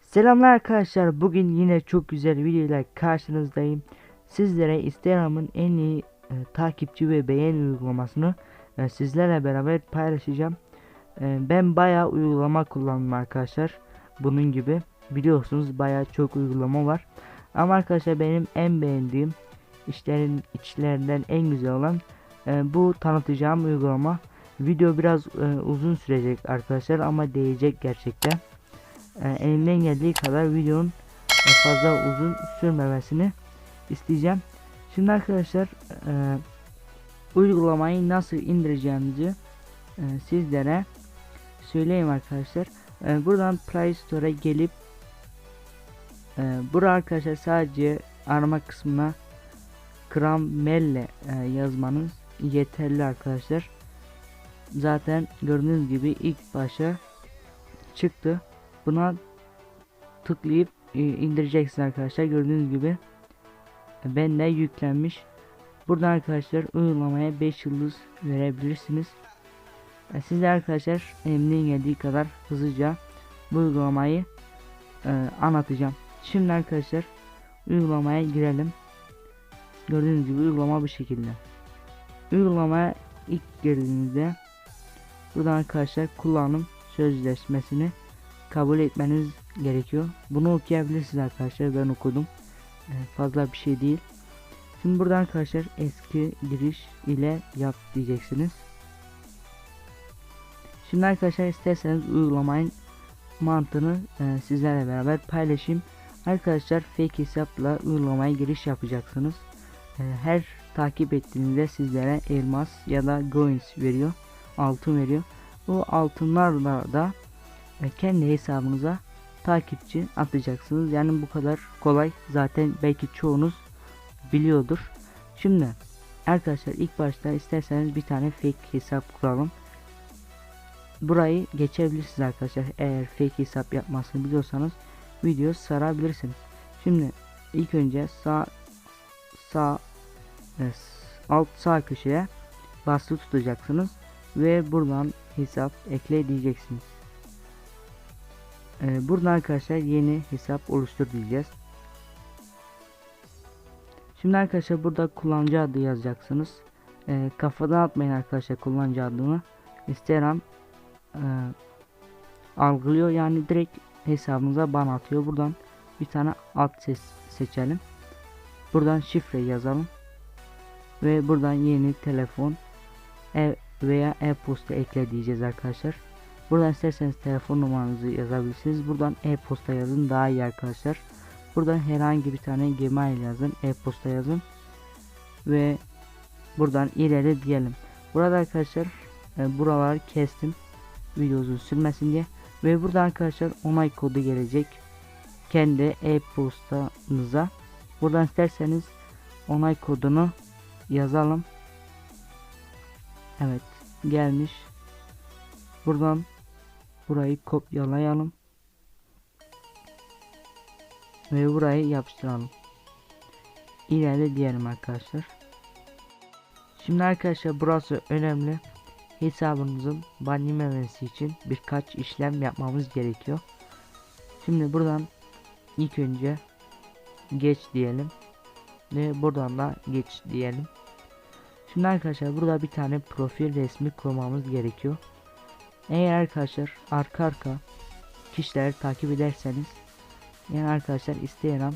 Selamlar arkadaşlar. Bugün yine çok güzel video ile karşınızdayım. Sizlere Instagram'ın en iyi e, takipçi ve beğen uygulamasını e, sizlerle beraber paylaşacağım. E, ben bayağı uygulama kullandım arkadaşlar. Bunun gibi biliyorsunuz bayağı çok uygulama var. Ama arkadaşlar benim en beğendiğim işlerin içlerinden en güzel olan e, bu tanıtacağım uygulama. Video biraz e, uzun sürecek arkadaşlar ama değecek gerçekten e, elimden geldiği kadar videonun e, fazla uzun sürmemesini isteyeceğim. Şimdi arkadaşlar e, uygulamayı nasıl indireceğimizi e, sizlere söyleyeyim arkadaşlar. E, buradan Play Store'a gelip e, burada arkadaşlar sadece arama kısmına Kramelle e, yazmanız yeterli arkadaşlar. Zaten gördüğünüz gibi ilk başa çıktı. Buna tıklayıp e, indireceksiniz arkadaşlar. Gördüğünüz gibi benle yüklenmiş. Buradan arkadaşlar uygulamaya 5 yıldız verebilirsiniz. E, Siz de arkadaşlar elimden geldiği kadar hızlıca bu uygulamayı e, anlatacağım. Şimdi arkadaşlar uygulamaya girelim. Gördüğünüz gibi uygulama bu şekilde. Uygulamaya ilk girdiğinizde buradan arkadaşlar kullanım sözleşmesini kabul etmeniz gerekiyor. Bunu okuyabilirsiniz arkadaşlar. Ben okudum. Ee, fazla bir şey değil. Şimdi burada arkadaşlar eski giriş ile yap diyeceksiniz. Şimdi arkadaşlar isterseniz uygulamayın mantığını e, sizlerle beraber paylaşayım. Arkadaşlar fake hesapla uygulamaya giriş yapacaksınız. E, her takip ettiğinizde sizlere elmas ya da coins veriyor. Altın veriyor. Bu altınlarla da e, kendi hesabınıza takipçi atacaksınız. Yani bu kadar kolay. Zaten belki çoğunuz biliyordur. Şimdi arkadaşlar ilk başta isterseniz bir tane fake hesap kuralım. Burayı geçebilirsiniz arkadaşlar. Eğer fake hesap yapmasını biliyorsanız video sarabilirsiniz. Şimdi ilk önce sağ sağ e, alt sağ köşeye basılı tutacaksınız ve buradan hesap ekle diyeceksiniz. Ee, buradan arkadaşlar yeni hesap oluştur diyeceğiz. Şimdi arkadaşlar burada kullanıcı adı yazacaksınız. Ee, kafadan atmayın arkadaşlar kullanıcı adını. Instagram e, algılıyor yani direkt hesabınıza ban atıyor. Buradan bir tane ad ses seçelim. Buradan şifre yazalım. Ve buradan yeni telefon veya e-posta ekle diyeceğiz arkadaşlar. Buradan isterseniz telefon numaranızı yazabilirsiniz. Buradan e-posta yazın daha iyi arkadaşlar. Buradan herhangi bir tane Gmail yazın, e-posta yazın ve buradan ileri diyelim. Burada arkadaşlar e, buraları kestim video uzun sürmesin diye ve burada arkadaşlar onay kodu gelecek kendi e-postanıza. Buradan isterseniz onay kodunu yazalım. Evet gelmiş. Buradan burayı kopyalayalım ve burayı yapıştıralım ilerle diyelim arkadaşlar şimdi arkadaşlar burası önemli hesabınızın ban yememesi için birkaç işlem yapmamız gerekiyor. Şimdi buradan ilk önce geç diyelim ve buradan da geç diyelim. Şimdi arkadaşlar burada bir tane profil resmi kurmamız gerekiyor. Eğer arkadaşlar arka arka kişileri takip ederseniz yani arkadaşlar Instagram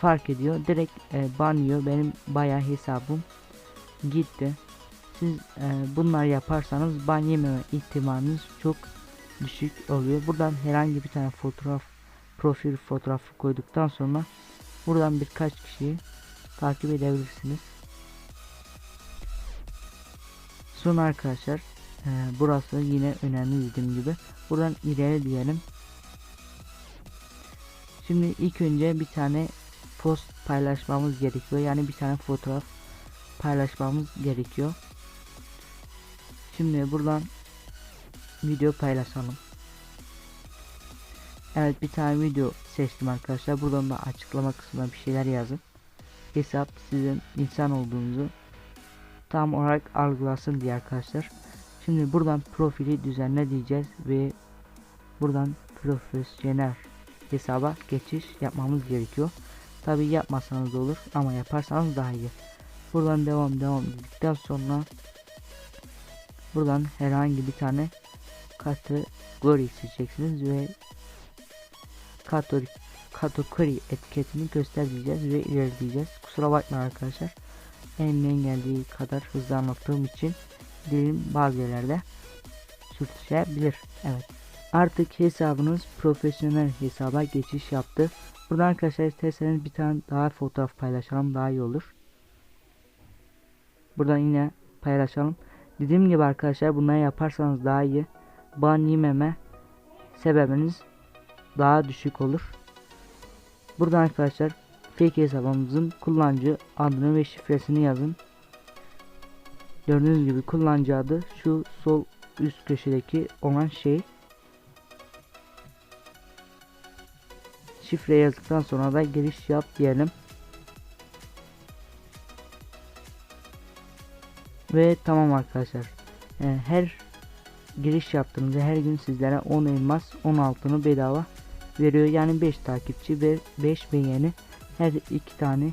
fark ediyor direkt e, banlıyor benim bayağı hesabım gitti siz e, bunlar yaparsanız ban yememe ihtimaliniz çok düşük oluyor buradan herhangi bir tane fotoğraf profil fotoğrafı koyduktan sonra buradan birkaç kişiyi takip edebilirsiniz sonra arkadaşlar ee, burası yine önemli dediğim gibi. Buradan ileri diyelim. Şimdi ilk önce bir tane post paylaşmamız gerekiyor. Yani bir tane fotoğraf paylaşmamız gerekiyor. Şimdi buradan video paylaşalım. Evet bir tane video seçtim arkadaşlar. Buradan da açıklama kısmına bir şeyler yazın. Hesap sizin insan olduğunuzu tam olarak algılasın diye arkadaşlar. Şimdi buradan profili düzenle diyeceğiz ve buradan profesyonel hesaba geçiş yapmamız gerekiyor. Tabi yapmasanız olur ama yaparsanız daha iyi. Buradan devam devam dedikten sonra buradan herhangi bir tane kategori seçeceksiniz ve kategori kategori etiketini göster diyeceğiz ve ilerleyeceğiz. Kusura bakmayın arkadaşlar. Elimden geldiği kadar hızlı anlattığım için dilim bazı yerlerde sürtüşebilir. Evet. Artık hesabınız profesyonel hesaba geçiş yaptı. Buradan arkadaşlar isterseniz bir tane daha fotoğraf paylaşalım daha iyi olur. Buradan yine paylaşalım. Dediğim gibi arkadaşlar bunları yaparsanız daha iyi. Ban yememe sebebiniz daha düşük olur. Buradan arkadaşlar fake hesabımızın kullanıcı adını ve şifresini yazın. Gördüğünüz gibi kullanıcı adı şu sol üst köşedeki olan şey. Şifre yazdıktan sonra da giriş yap diyelim. Ve tamam arkadaşlar. Yani her giriş yaptığınızda her gün sizlere 10 elmas 10 altını bedava veriyor. Yani 5 takipçi ve 5 beğeni her iki tane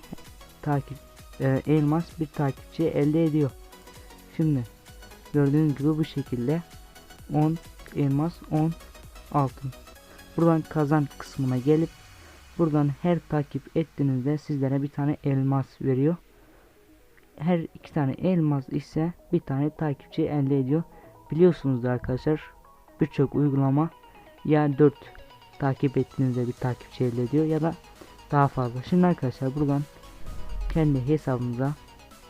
takip e, elmas bir takipçi elde ediyor. Şimdi gördüğünüz gibi bu şekilde 10 elmas 10 altın. Buradan kazan kısmına gelip buradan her takip ettiğinizde sizlere bir tane elmas veriyor. Her iki tane elmas ise bir tane takipçi elde ediyor. Biliyorsunuz arkadaşlar birçok uygulama ya 4 takip ettiğinizde bir takipçi elde ediyor ya da daha fazla. Şimdi arkadaşlar buradan kendi hesabımıza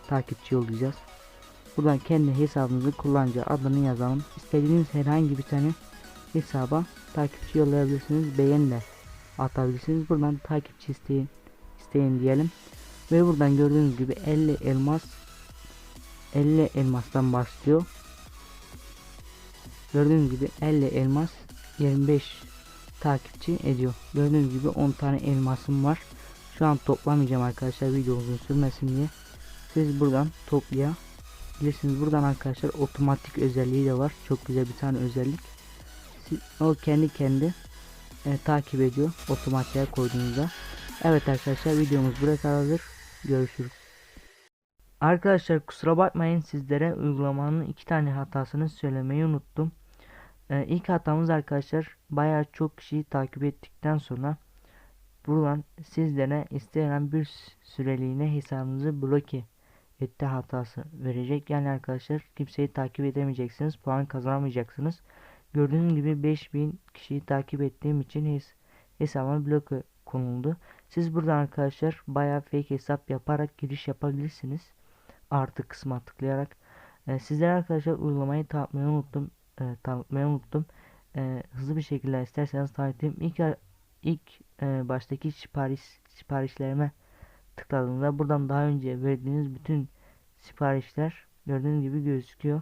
takipçi yollayacağız. Buradan kendi hesabımızı kullanıcı adını yazalım. İstediğiniz herhangi bir tane hesaba takipçi yollayabilirsiniz. Beğen de atabilirsiniz. Buradan takipçi isteyin, isteyin diyelim. Ve buradan gördüğünüz gibi 50 elmas 50 elmastan başlıyor. Gördüğünüz gibi 50 elmas 25 takipçi ediyor. Gördüğünüz gibi 10 tane elmasım var. Şu an toplamayacağım arkadaşlar video uzun sürmesin diye. Siz buradan toplayabilirsiniz. Buradan arkadaşlar otomatik özelliği de var. Çok güzel bir tane özellik. O kendi kendi e, takip ediyor otomatiğe koyduğunuzda. Evet arkadaşlar videomuz buraya kadardır. Görüşürüz. Arkadaşlar kusura bakmayın sizlere uygulamanın iki tane hatasını söylemeyi unuttum. Ee, ilk hatamız arkadaşlar bayağı çok kişiyi takip ettikten sonra buradan sizlere istenen bir süreliğine hesabınızı bloke etti hatası verecek. Yani arkadaşlar kimseyi takip edemeyeceksiniz. Puan kazanamayacaksınız. Gördüğünüz gibi 5000 kişiyi takip ettiğim için hes hesabıma bloke konuldu. Siz buradan arkadaşlar bayağı fake hesap yaparak giriş yapabilirsiniz. Artı kısma tıklayarak. Ee, sizlere arkadaşlar uygulamayı tanıtmayı unuttum e, tanıtmayı unuttum. E, hızlı bir şekilde isterseniz tanıtayım. İlk ilk e, baştaki sipariş siparişlerime tıkladığınızda buradan daha önce verdiğiniz bütün siparişler gördüğünüz gibi gözüküyor.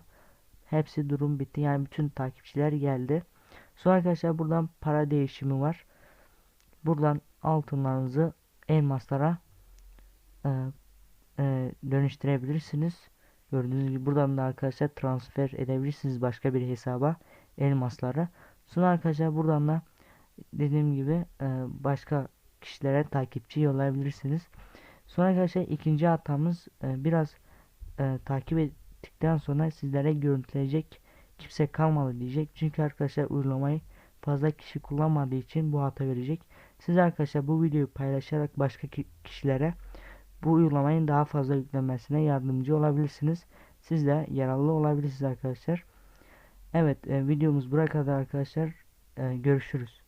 Hepsi durum bitti. Yani bütün takipçiler geldi. Sonra arkadaşlar buradan para değişimi var. Buradan altınlarınızı elmaslara e, e, dönüştürebilirsiniz. Gördüğünüz gibi buradan da arkadaşlar transfer edebilirsiniz başka bir hesaba elmasları. Sonra arkadaşlar buradan da dediğim gibi e, başka kişilere takipçi yollayabilirsiniz. Sonra arkadaşlar ikinci hatamız e, biraz e, takip ettikten sonra sizlere görüntüleyecek kimse kalmadı diyecek. Çünkü arkadaşlar uygulamayı fazla kişi kullanmadığı için bu hata verecek. Siz arkadaşlar bu videoyu paylaşarak başka kişilere bu uygulamayın daha fazla yüklenmesine yardımcı olabilirsiniz. Siz de yararlı olabilirsiniz arkadaşlar. Evet e, videomuz buraya kadar arkadaşlar. E, görüşürüz.